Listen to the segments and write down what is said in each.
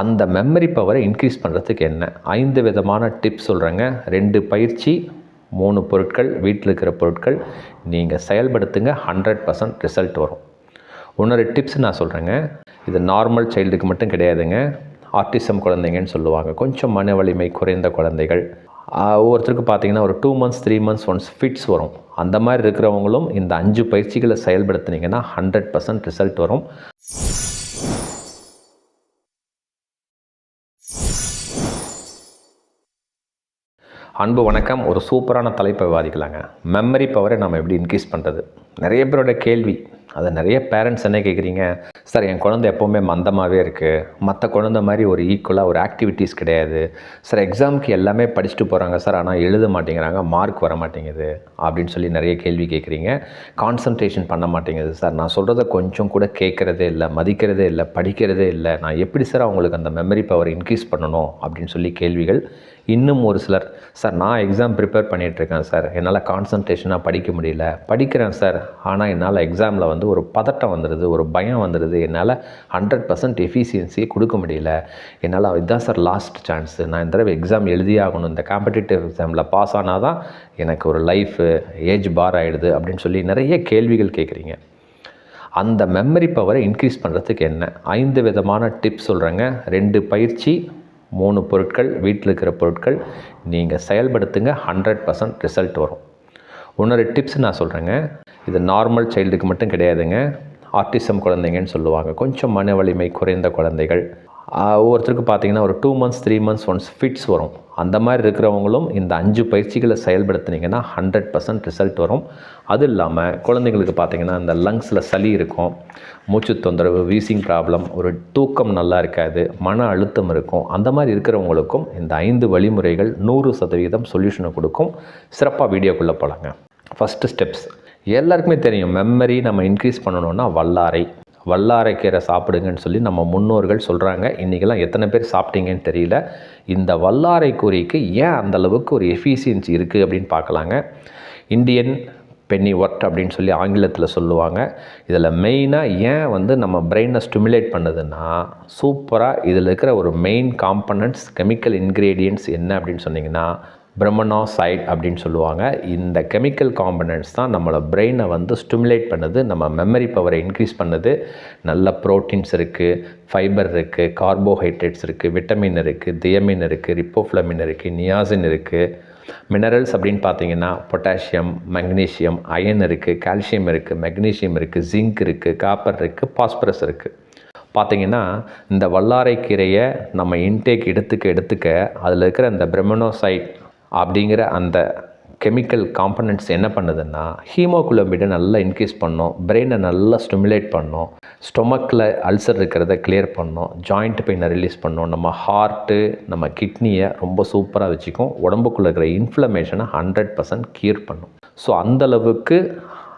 அந்த மெமரி பவரை இன்க்ரீஸ் பண்ணுறதுக்கு என்ன? ஐந்து விதமான டிப்ஸ் சொல்கிறேங்க ரெண்டு பயிற்சி மூணு பொருட்கள் வீட்டில் இருக்கிற பொருட்கள் நீங்கள் செயல்படுத்துங்க ஹண்ட்ரட் பர்சன்ட் ரிசல்ட் வரும். இன்னொரு டிப்ஸ் நான் சொல்கிறேங்க இது நார்மல் சைல்டுக்கு மட்டும் கிடையாதுங்க. ஆர்டிசம் குழந்தைங்கன்னு சொல்லுவாங்க. கொஞ்சம் மன வலிமை குறைந்த குழந்தைகள். ஒவ்வொருத்தருக்கு பார்த்தீங்கன்னா ஒரு two months three months once fits வரும். அந்த மாதிரி இருக்கிறவங்களும் இந்த அஞ்சு பயிற்சிகளை செயல்படுத்துனீங்கன்னா ஹண்ட்ரட் பர்சன்ட் ரிசல்ட் வரும். அன்பு வணக்கம். ஒரு சூப்பரான தலைப்பை விவாதிக்கலாங்க. மெமரி பவரை நம்ம எப்படி இன்க்ரீஸ் பண்ணுறது நிறைய பேரோட கேள்வி. அதை நிறைய பேரண்ட்ஸ் என்ன கேட்குறீங்க? சார் என் குழந்தை எப்போவுமே மந்தமாகவே இருக்குது மற்ற குழந்தை மாதிரி ஒரு ஈக்குவலாக ஒரு ஆக்டிவிட்டீஸ் கிடையாது. சார் எக்ஸாமுக்கு எல்லாமே படிச்சுட்டு போகிறாங்க சார். ஆனால் எழுத மாட்டேங்கிறாங்க. மார்க் வர மாட்டேங்குது. அப்படின்னு சொல்லி நிறைய கேள்வி கேட்குறீங்க. கான்சன்ட்ரேஷன் பண்ண மாட்டேங்குது சார். நான் சொல்கிறத கொஞ்சம் கூட கேட்குறதே இல்லை மதிக்கிறதே இல்லை படிக்கிறதே இல்லை. நான் எப்படி சார் அவங்களுக்கு அந்த மெமரி பவர் இன்க்ரீஸ் பண்ணணும் அப்படின்னு சொல்லி கேள்விகள் இன்னும் ஒரு சிலர் சார் நான் எக்ஸாம் ப்ரிப்பேர் பண்ணிகிட்ருக்கேன் சார். என்னால் கான்சன்ட்ரேஷனாக படிக்க முடியல. படிக்கிறேன் சார். ஆனால் என்னால் எக்ஸாமில் வந்து ஒரு பதட்டம் வந்துடுது ஒரு பயம் வந்துடுது என்னால் ஹண்ட்ரட் பர்சன்ட் எஃபிஷியன்சியை கொடுக்க முடியல. என்னால் இதுதான் சார் லாஸ்ட் சான்ஸு நான் இந்த தடவை எக்ஸாம் எழுதியாகணும் இந்த காம்படிட்டிவ் எக்ஸாமில் பாஸ் ஆனால் தான் எனக்கு ஒரு லைஃபு ஏஜ் பார் ஆகிடுது அப்படின்னு சொல்லி நிறைய கேள்விகள் கேட்குறீங்க. அந்த மெமரி பவரை இன்க்ரீஸ் பண்ணுறதுக்கு என்ன? ஐந்து விதமான டிப்ஸ் சொல்கிறேங்க ரெண்டு பயிற்சி மூணு பொருட்கள் வீட்டில் இருக்கிற பொருட்கள் நீங்கள் செயல்படுத்துங்க ஹண்ட்ரட் பர்சன்ட் ரிசல்ட் வரும். இன்னொரு டிப்ஸ் நான் சொல்கிறேங்க இது நார்மல் சைல்டுக்கு மட்டும் கிடையாதுங்க. ஆர்டிசம் குழந்தைங்கன்னு சொல்லுவாங்க. கொஞ்சம் மன வலிமை குறைந்த குழந்தைகள். ஒவ்வொருத்தருக்கு பார்த்தீங்கன்னா ஒரு two months three months once fits வரும். அந்த மாதிரி இருக்கிறவங்களும் இந்த அஞ்சு பயிற்சிகளை செயல்படுத்துனீங்கன்னா ஹண்ட்ரட் பர்சன்ட் ரிசல்ட் வரும். அது இல்லாமல் குழந்தைங்களுக்கு பார்த்தீங்கன்னா இந்த லங்ஸில் சளி இருக்கும் மூச்சு தொந்தரவு வீசிங் ப்ராப்ளம் ஒரு தூக்கம் நல்லா இருக்காது மன அழுத்தம் இருக்கும். அந்த மாதிரி இருக்கிறவங்களுக்கும் இந்த ஐந்து வழிமுறைகள் நூறு சதவீதம் சொல்யூஷனை கொடுக்கும். சிறப்பாக வீடியோக்குள்ளே போகலாங்க ஃபஸ்ட்டு ஸ்டெப்ஸ் எல்லாருக்குமே தெரியும் மெமரி நம்ம இன்க்ரீஸ் பண்ணணுன்னா வல்லாரை. வல்லாரைக்கீரை சாப்பிடுங்கன்னு சொல்லி நம்ம முன்னோர்கள் சொல்கிறாங்க இன்றைக்கெல்லாம் எத்தனை பேர் சாப்பிட்டீங்கன்னு தெரியல. இந்த வல்லாரை கூறிக்கு ஏன் அந்தளவுக்கு ஒரு எஃபிஷியன்சி இருக்குது அப்படின்னு பார்க்கலாங்க. இந்தியன் பென்னி ஒர்ட் அப்படின்னு சொல்லி ஆங்கிலத்தில் சொல்லுவாங்க. இதில் மெயினாக ஏன் வந்து நம்ம பிரெயினை ஸ்டிமுலேட் பண்ணுதுன்னா சூப்பராக இதில் இருக்கிற ஒரு மெயின் காம்பனண்ட்ஸ் கெமிக்கல் இன்க்ரீடியன்ட்ஸ் என்ன அப்படின்னு சொன்னிங்கன்னா பிரம்மனோசைட் அப்படின்னு சொல்லுவாங்க. இந்த கெமிக்கல் காம்பனன்ட்ஸ் தான் நம்மளோட பிரெயினை வந்து ஸ்டிமுலேட் பண்ணுது நம்ம மெமரி பவரை இன்க்ரீஸ் பண்ணுது. நல்ல ப்ரோட்டீன்ஸ் இருக்குது ஃபைபர் இருக்குது கார்போஹைட்ரேட்ஸ் இருக்குது விட்டமின் இருக்குது தியமின் இருக்குது ரிப்போஃப்ளமின் இருக்குது நியாசின் இருக்குது மினரல்ஸ் அப்படின்னு பார்த்தீங்கன்னா பொட்டாசியம் மக்னீசியம் அயன் இருக்குது கால்சியம் இருக்குது மெக்னீசியம் இருக்குது ஜிங்க் இருக்குது காப்பர் இருக்குது பாஸ்பரஸ் இருக்குது பார்த்தீங்கன்னா இந்த வல்லாரைக்கீரையை நம்ம இன்டேக் எடுத்துக்க எடுத்துக்க அதில் இருக்கிற அந்த பிரம்மனோசைட் அப்படிங்கிற அந்த கெமிக்கல் காம்பனண்ட்ஸ் என்ன பண்ணுதுன்னா ஹீமோகுளோபினை நல்லா இன்க்ரீஸ் பண்ணும் பிரெயினை நல்லா ஸ்டிமுலேட் பண்ணும் ஸ்டொமக்கில் அல்சர் இருக்கிறத கிளியர் பண்ணும் ஜாயிண்ட் பெயினை ரிலீஸ் பண்ணும். நம்ம ஹார்ட்டு நம்ம கிட்னியை ரொம்ப சூப்பராக வச்சுக்கும். உடம்புக்குள்ளே இருக்கிற இன்ஃப்ளமேஷனை ஹண்ட்ரட் பர்சன்ட் கியூர் பண்ணும். ஸோ அந்தளவுக்கு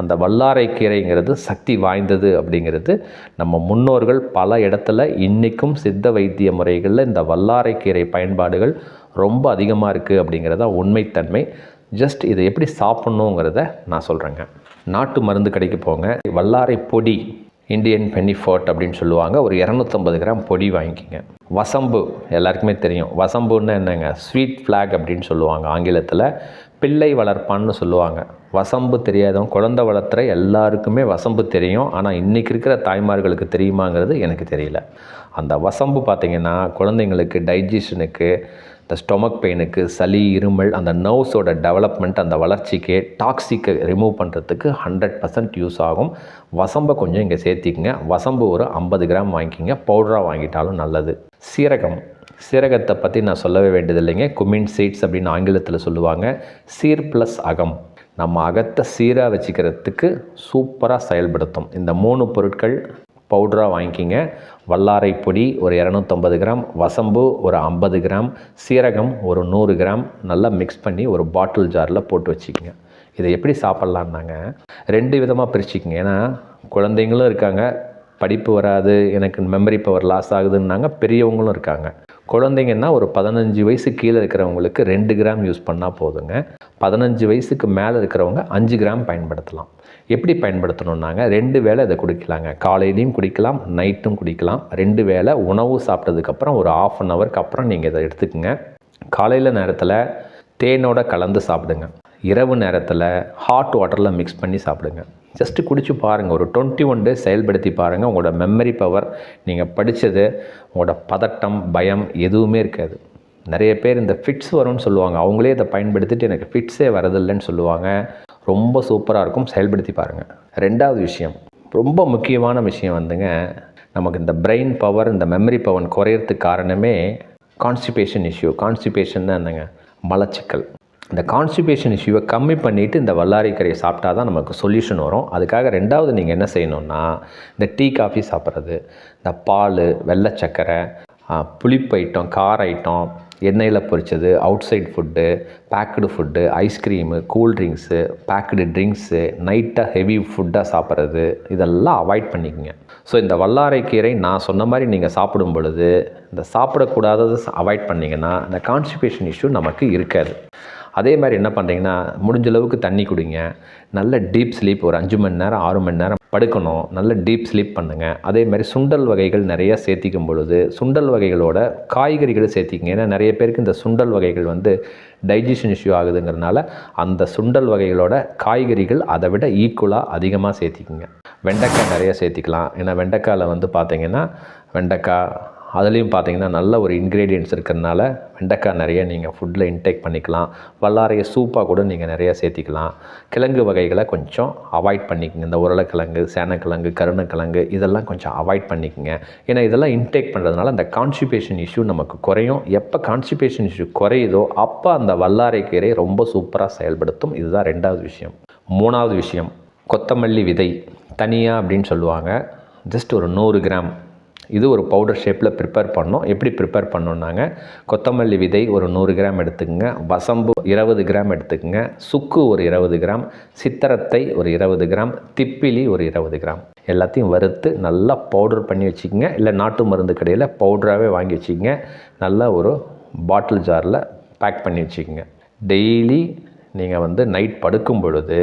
அந்த வல்லாரை கீரைங்கிறது சக்தி வாய்ந்தது அப்படிங்கிறது நம்ம முன்னோர்கள் பல இடத்துல இன்றைக்கும் சித்த வைத்திய முறைகளில் இந்த வல்லாரை கீரை பயன்பாடுகள் ரொம்ப அதிகமாக இருக்குது அப்படிங்கிறதா உண்மைத்தன்மை. ஜஸ்ட் இதை எப்படி சாப்பிட்ணுங்கிறத நான் சொல்கிறேங்க நாட்டு மருந்து கடைக்கு போங்க. வல்லாரை பொடி இந்தியன் பெனிஃபோர்ட் அப்படின்னு சொல்லுவாங்க. ஒரு இரநூத்தம்பது கிராம் பொடி வாங்கிக்கிங்க. வசம்பு எல்லாருக்குமே தெரியும். வசம்புன்னு என்னங்க? ஸ்வீட் ஃப்ளாக் அப்படின்னு சொல்லுவாங்க ஆங்கிலத்தில். பிள்ளை வளர்ப்பான்னு சொல்லுவாங்க. வசம்பு தெரியாதவங்க குழந்தை வளர்த்துற எல்லாருக்குமே வசம்பு தெரியும். ஆனால் இன்றைக்கி இருக்கிற தாய்மார்களுக்கு தெரியுமாங்கிறது எனக்கு தெரியல. அந்த வசம்பு பார்த்திங்கன்னா குழந்தைங்களுக்கு டைஜஷனுக்கு இந்த ஸ்டொமக் பெயினுக்கு சளி இருமல் அந்த நர்வ்ஸோட டெவலப்மெண்ட் அந்த வளர்ச்சிக்கு டாக்ஸிக்கை ரிமூவ் பண்ணுறதுக்கு ஹண்ட்ரட் பர்சன்ட் யூஸ் ஆகும். வசம்பை கொஞ்சம் இங்கே சேர்த்திக்கங்க. வசம்பு ஒரு ஐம்பது கிராம் வாங்கிக்கிங்க. பவுடராக வாங்கிட்டாலும் நல்லது. சீரகம். சீரகத்தை பற்றி நான் சொல்லவே வேண்டியதில்லைங்க. குமின் சீட்ஸ் அப்படின்னு ஆங்கிலத்தில் சொல்லுவாங்க. சீர் ப்ளஸ் அகம். நம்ம அகத்தை சீராக வச்சுக்கிறதுக்கு சூப்பராக செயல்படுத்தும். இந்த மூணு பொருட்கள் பவுடராக வாங்கிக்கிங்க. வல்லாரை பொடி ஒரு இரநூத்தம்பது கிராம் வசம்பு ஒரு ஐம்பது கிராம் சீரகம் ஒரு நூறு கிராம் நல்லா மிக்ஸ் பண்ணி ஒரு பாட்டில் ஜாரில் போட்டு வச்சுக்கோங்க. இதை எப்படி சாப்பிட்லான்னாங்க ரெண்டு விதமாக பிரிச்சுக்கிங்க. ஏன்னா குழந்தைங்களும் இருக்காங்க படிப்பு வராது எனக்கு மெமரி பவர் லாஸ் ஆகுதுன்னாங்க பெரியவங்களும் இருக்காங்க. குழந்தைங்கன்னா ஒரு பதினஞ்சு வயசு கீழே இருக்கிறவங்களுக்கு ரெண்டு கிராம் யூஸ் பண்ணால் போதுங்க. பதினஞ்சு வயசுக்கு மேலே இருக்கிறவங்க அஞ்சு கிராம் பயன்படுத்தலாம். எப்படி பயன்படுத்தணுன்னாங்க ரெண்டு வேளை இதை குடிக்கலாங்க. காலையிலையும் குடிக்கலாம் நைட்டும் குடிக்கலாம். ரெண்டு வேளை உணவு சாப்பிட்டதுக்கப்புறம் ஒரு ஆஃப் அன் ஹவருக்கு அப்புறம் நீங்கள் இதை எடுத்துக்கோங்க. காலையில் நேரத்தில் தேனோட கலந்து சாப்பிடுங்க. இரவு நேரத்தில் ஹாட் வாட்டரில் மிக்ஸ் பண்ணி சாப்பிடுங்க. ஜஸ்ட்டு குடிச்சு பாருங்கள் ஒரு டுவெண்ட்டி ஒன் டேஸ் செயல்படுத்தி பாருங்கள் உங்களோட மெமரி பவர் நீங்கள் படித்தது உங்களோட பதட்டம் பயம் எதுவுமே இருக்காது. நிறைய பேர் இந்த ஃபிட்ஸ் வரும்னு சொல்லுவாங்க. அவங்களே இதை பயன்படுத்திட்டு எனக்கு ஃபிட்ஸே வரதில்லைன்னு சொல்லுவாங்க. ரொம்ப சூப்பராக இருக்கும். செயல்படுத்தி பாருங்கள் ரெண்டாவது விஷயம் ரொம்ப முக்கியமான விஷயம் வந்துங்க நமக்கு இந்த பிரெயின் பவர் இந்த மெமரி பவர் குறையிறதுக்கு காரணமே கான்ஸ்டிபேஷன் இஷ்யூ கான்ஸ்டிபேஷன் தான் என்னங்க? மலச்சிக்கல். இந்த கான்ஸ்டிபேஷன் இஷ்யூவை கம்மி பண்ணிவிட்டு இந்த வல்லாரிக்கரையை சாப்பிட்டா தான் நமக்கு சொல்யூஷன் வரும். அதுக்காக ரெண்டாவது நீங்கள் என்ன செய்யணுன்னா இந்த டீ காஃபி சாப்பிட்றது இந்த பால் வெள்ளை சக்கரை புளிப்பு ஐட்டம் கார ஐட்டம் எண்ணெயில் பொரித்தது outside food packed food ice cream cool drinks packed drinks நைட்டாக heavy ஃபுட்டாக சாப்பிட்றது. இதெல்லாம் அவாய்ட் பண்ணிக்கங்க. ஸோ இந்த வல்லாரை கீரை நான் சொன்ன மாதிரி நீங்கள் சாப்பிடும் பொழுது இந்த சாப்பிடக்கூடாதது அவாய்ட் பண்ணிங்கன்னா இந்த கான்ஸ்டிபேஷன் இஷ்யூ நமக்கு இருக்காது. அதே மாதிரி என்ன பண்ணுறீங்கன்னா முடிஞ்ச அளவுக்கு தண்ணி குடிங்க. நல்ல டீப் ஸ்லீப் ஒரு அஞ்சு மணி நேரம் ஆறு மணி நேரம் படுக்கணும். நல்ல டீப் ஸ்லீப் பண்ணுங்கள் அதே மாதிரி சுண்டல் வகைகள் நிறைய சேர்த்திக்கும் பொழுது சுண்டல் வகைகளோட காய்கறிகளை சேர்த்திக்கங்க. ஏன்னா நிறைய பேருக்கு இந்த சுண்டல் வகைகள் வந்து டைஜஷன் இஷ்யூ ஆகுதுங்கிறதுனால அந்த சுண்டல் வகைகளோட காய்கறிகள் அதை விட ஈக்குவலாக அதிகமாக சேர்த்திக்குங்க. வெண்டைக்காய் நிறைய சேர்த்திக்கலாம். ஏன்னா வெண்டைக்காயில் வந்து பார்த்திங்கன்னா வெண்டைக்காய் அதுலேயும் பார்த்தீங்கன்னா நல்ல ஒரு இன்க்ரீடியன்ட்ஸ் இருக்கிறதுனால வெண்டைக்காய் நிறைய நீங்கள் ஃபுட்டில் இன்டேக் பண்ணிக்கலாம். வல்லாரைய சூப்பாக கூட நீங்கள் நிறைய சேர்த்திக்கலாம். கிழங்கு வகைகளை கொஞ்சம் அவாய்ட் பண்ணிக்கோங்க. இந்த உருளைக்கிழங்கு சேனக்கிழங்கு கருணக்கிழங்கு இதெல்லாம் கொஞ்சம் அவாய்ட் பண்ணிக்கோங்க. ஏன்னா இதெல்லாம் இன்டேக் பண்ணுறதுனால அந்த கான்ஸ்டிபேஷன் இஷ்யூ நமக்கு குறையும். எப்போ கான்ஸ்டிபேஷன் இஷ்யூ குறையுதோ அப்போ அந்த வல்லாரை கீரை ரொம்ப சூப்பராக செயல்படுத்தும். இதுதான் ரெண்டாவது விஷயம். மூணாவது விஷயம் கொத்தமல்லி விதை. தனியாக அப்படின்னு சொல்லுவாங்க. ஜஸ்ட் ஒரு நூறு கிராம். இது ஒரு பவுடர் ஷேப்பில் ப்ரிப்பேர் பண்ணோம். எப்படி ப்ரிப்பேர் பண்ணோன்னாங்க கொத்தமல்லி விதை ஒரு நூறு கிராம் எடுத்துக்கோங்க. வசம்பு இருபது கிராம் எடுத்துக்கோங்க. சுக்கு ஒரு இருபது கிராம். சித்திரத்தை ஒரு இருபது கிராம். திப்பிலி ஒரு இருபது கிராம். எல்லாத்தையும் வறுத்து நல்லா பவுடர் பண்ணி வச்சுக்கோங்க. இல்லை நாட்டு மருந்து கடையில் பவுடராகவே வாங்கி வச்சுக்கோங்க. நல்லா ஒரு பாட்டில் ஜாரில் பேக் பண்ணி வச்சுக்கோங்க. டெய்லி நீங்கள் வந்து நைட் படுக்கும் பொழுது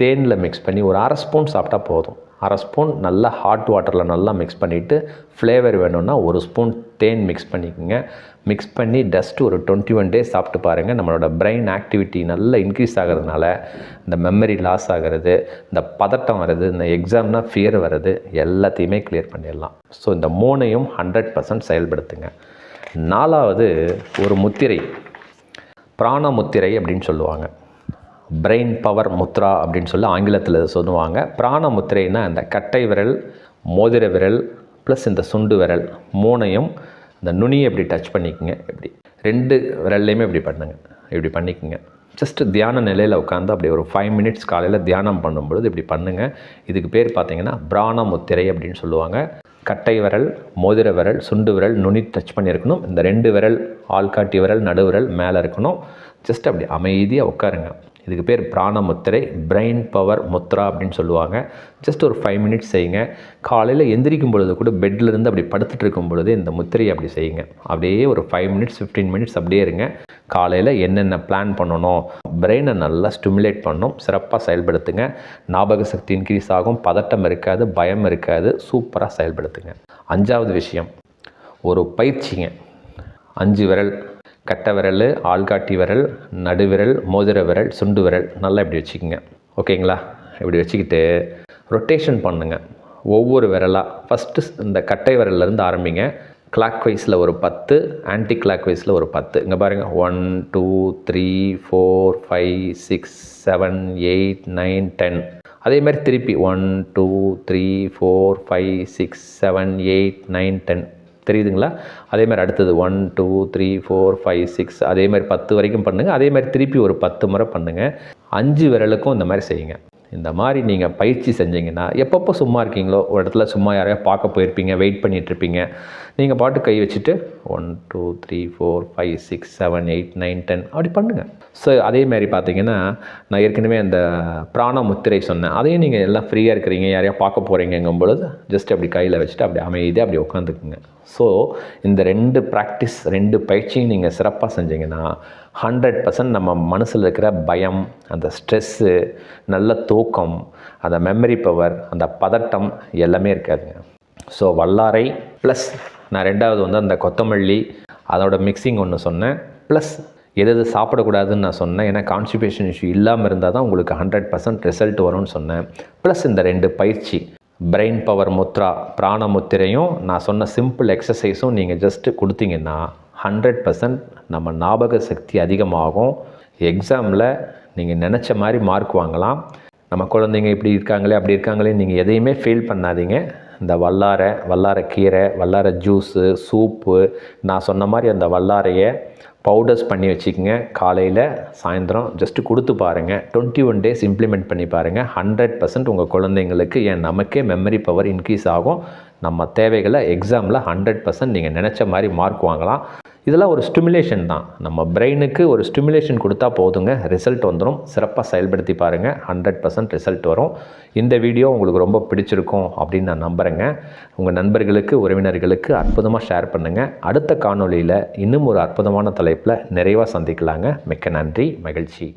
தேனில் மிக்ஸ் பண்ணி ஒரு அரை ஸ்பூன் சாப்பிட்டா போதும். அரை ஸ்பூன் நல்லா ஹாட் வாட்டரில் நல்லா மிக்ஸ் பண்ணிவிட்டு ஃப்ளேவர் வேணும்னா ஒரு ஸ்பூன் தேன் மிக்ஸ் பண்ணிக்கோங்க. மிக்ஸ் பண்ணி டஸ்ட் ஒரு டுவெண்ட்டி ஒன் டேஸ் சாப்பிட்டு பாருங்கள் நம்மளோட பிரெயின் ஆக்டிவிட்டி நல்லா இன்க்ரீஸ் ஆகிறதுனால இந்த மெமரி லாஸ் ஆகிறது இந்த பதட்டம் வர்றது இந்த எக்ஸாம்னா ஃபியர் வருது எல்லாத்தையுமே கிளியர் பண்ணிடலாம். ஸோ இந்த மூணையும் ஹண்ட்ரட் பர்சன்ட் செயல்படுத்துங்க. நாலாவது ஒரு முத்திரை பிராண முத்திரை அப்படின்னு சொல்லுவாங்க. பிரெயின் பவர் முத்ரா அப்படின்னு சொல்லி ஆங்கிலத்தில் சொல்லுவாங்க. பிராண முத்திரைன்னா இந்த கட்டை விரல் மோதிர விரல் ப்ளஸ் இந்த சுண்டு விரல் மூணையும் இந்த நுனியை இப்படி டச் பண்ணிக்கோங்க. இப்படி ரெண்டு விரல்லையுமே இப்படி பண்ணுங்க. இப்படி பண்ணிக்கோங்க. ஜஸ்ட் தியான நிலையில் உட்காந்து அப்படி ஒரு ஃபைவ் மினிட்ஸ் காலையில் தியானம் பண்ணும்பொழுது இப்படி பண்ணுங்கள் இதுக்கு பேர் பார்த்தீங்கன்னா பிராண முத்திரை அப்படின்னு சொல்லுவாங்க. கட்டை விரல் மோதிர விரல் சுண்டு விரல் நுனி டச் பண்ணியிருக்கணும். இந்த ரெண்டு விரல் ஆள்காட்டி விரல் நடு விரல் மேலே இருக்கணும். ஜஸ்ட் அப்படி அமைதியாக உட்காருங்க. இதுக்கு பேர் பிராண முத்திரை பிரெயின் பவர் முத்ரா அப்படின்னு சொல்லுவாங்க. ஜஸ்ட் ஒரு ஃபைவ் மினிட்ஸ் செய்யுங்க. காலையில் எந்திரிக்கும் பொழுது கூட பெட்லேருந்து அப்படி படுத்துட்டு இருக்கும் பொழுது இந்த முத்திரையை அப்படி செய்யுங்க. அப்படியே ஒரு ஃபைவ் மினிட்ஸ் ஃபிஃப்டீன் மினிட்ஸ் அப்படியே இருங்க. காலையில் என்னென்ன பிளான் பண்ணணும்? பிரெயினை நல்லா ஸ்டிமுலேட் பண்ணும். சிறப்பாக செயல்படுத்துங்க. ஞாபக சக்தி இன்க்ரீஸ் ஆகும். பதட்டம் இருக்காது பயம் இருக்காது. சூப்பராக செயல்படுத்துங்க. அஞ்சாவது விஷயம். ஒரு பயிற்சிங்க. அஞ்சு விரல். கட்டை விரல் ஆள்காட்டி விரல் நடுவிரல் மோதிர விரல் சுண்டு விரல் நல்லா இப்படி வச்சுக்கோங்க. ஓகேங்களா? இப்படி வச்சுக்கிட்டு ரொட்டேஷன் பண்ணுங்கள் ஒவ்வொரு விரலாக ஃபஸ்ட்டு இந்த கட்டை விரல்லேருந்து ஆரம்பிங்க. கிளாக் வைஸில் ஒரு பத்து ஆன்டி கிளாக் வைஸில் ஒரு பத்து. இங்கே பாருங்கள் one two three four five six seven eight nine ten அதே மாதிரி திருப்பி. One two three four five six seven eight nine ten தெரியுதுங்களா? அதேமாதிரி அடுத்தது one two three four five six அதே மாதிரி பத்து வரைக்கும் பண்ணுங்கள் அதே மாதிரி திருப்பி ஒரு பத்து முறை பண்ணுங்கள் அஞ்சு விரலுக்கும் இந்த மாதிரி செய்யுங்க. இந்த மாதிரி நீங்கள் பயிற்சி செஞ்சீங்கன்னா எப்பப்போ சும்மா இருக்கீங்களோ ஒரு இடத்துல சும்மா யாரையா பார்க்க போயிருப்பீங்க வெயிட் பண்ணிகிட்ருப்பீங்க இருப்பீங்க. நீங்கள் பாட்டு கை வச்சுட்டு one two three four five six seven eight nine ten அப்படி பண்ணுங்கள் ஸோ அதே மாதிரி பார்த்தீங்கன்னா நான் ஏற்கனவே அந்த பிராண முத்திரை சொன்னேன். அதையும் நீங்கள் எல்லாம் ஃப்ரீயாக இருக்கிறீங்க யாரையா பார்க்க போகிறீங்கங்கும் பொழுது ஜஸ்ட் அப்படி கையில் வச்சுட்டு அப்படி அமைதியாக அப்படி உட்காந்துக்குங்க. ஸோ இந்த ரெண்டு ப்ராக்டிஸ் ரெண்டு பயிற்சியும் நீங்கள் சிறப்பாக செஞ்சீங்கன்னா ஹண்ட்ரட் பர்சன்ட் நம்ம மனசில் இருக்கிற பயம் அந்த ஸ்ட்ரெஸ்ஸு நல்ல தூக்கம் அந்த மெமரி பவர் அந்த பதட்டம் எல்லாமே இருக்காதுங்க. ஸோ வல்லாரை ப்ளஸ் நான் ரெண்டாவது வந்து அந்த கொத்தமல்லி அதோட மிக்சிங் ஒன்று சொன்னேன். ப்ளஸ் எது எது சாப்பிடக்கூடாதுன்னு நான் சொன்னேன். ஏன்னா கான்ஸ்டிபேஷன் இஷ்யூ இல்லாமல் இருந்தால் தான் உங்களுக்கு ஹண்ட்ரட் பர்சன்ட் ரிசல்ட் வரும்னு சொன்னேன். ப்ளஸ் இந்த ரெண்டு பயிற்சி பிரெயின் பவர் முத்ரா பிராண முத்திரையும் நான் சொன்ன சிம்பிள் எக்ஸசைஸும் நீங்கள் ஜஸ்ட்டு கொடுத்தீங்கன்னா ஹண்ட்ரட் பர்சன்ட் நம்ம ஞாபக சக்தி அதிகமாகும். எக்ஸாமில் நீங்கள் நினச்ச மாதிரி மார்க் வாங்கலாம். நம்ம குழந்தைங்க இப்படி இருக்காங்களே அப்படி இருக்காங்களே நீங்கள் எதையுமே ஃபீல் பண்ணாதீங்க. இந்த வல்லாரை வல்லாரை கீரை வல்லாரை ஜூஸு சூப்பு நான் சொன்ன மாதிரி அந்த வல்லாரையை பவுடர்ஸ் பண்ணி வச்சுக்கோங்க. காலையில் சாயந்தரம் ஜஸ்ட்டு கொடுத்து பாருங்கள் டுவெண்ட்டி ஒன் டேஸ் இம்ப்ளிமெண்ட் பண்ணி பாருங்கள் ஹண்ட்ரட் பர்சன்ட் உங்கள் குழந்தைங்களுக்கு ஏன் நமக்கே மெமரி பவர் இன்க்ரீஸ் ஆகும். நம்ம தேவைகளை எக்ஸாமில் ஹண்ட்ரட் பர்சன்ட் நீங்கள் நினச்ச மாதிரி மார்க் வாங்கலாம். இதெல்லாம் ஒரு ஸ்டிமுலேஷன் தான். நம்ம பிரெயினுக்கு ஒரு ஸ்டிமுலேஷன் கொடுத்தா போதுங்க. ரிசல்ட் வந்துடும் சிறப்பாக செயல்படுத்தி பாருங்கள் ஹண்ட்ரட் பர்சன்ட் ரிசல்ட் வரும். இந்த வீடியோ உங்களுக்கு ரொம்ப பிடிச்சிருக்கும் அப்படின்னு நான் நம்புகிறேங்க உங்கள் நண்பர்களுக்கு உறவினர்களுக்கு அற்புதமாக ஷேர் பண்ணுங்கள் அடுத்த காணொளியில் இன்னும் ஒரு அற்புதமான தலைப்பில் நிறைவாக சந்திக்கலாங்க. மிக்க நன்றி. மகிழ்ச்சி.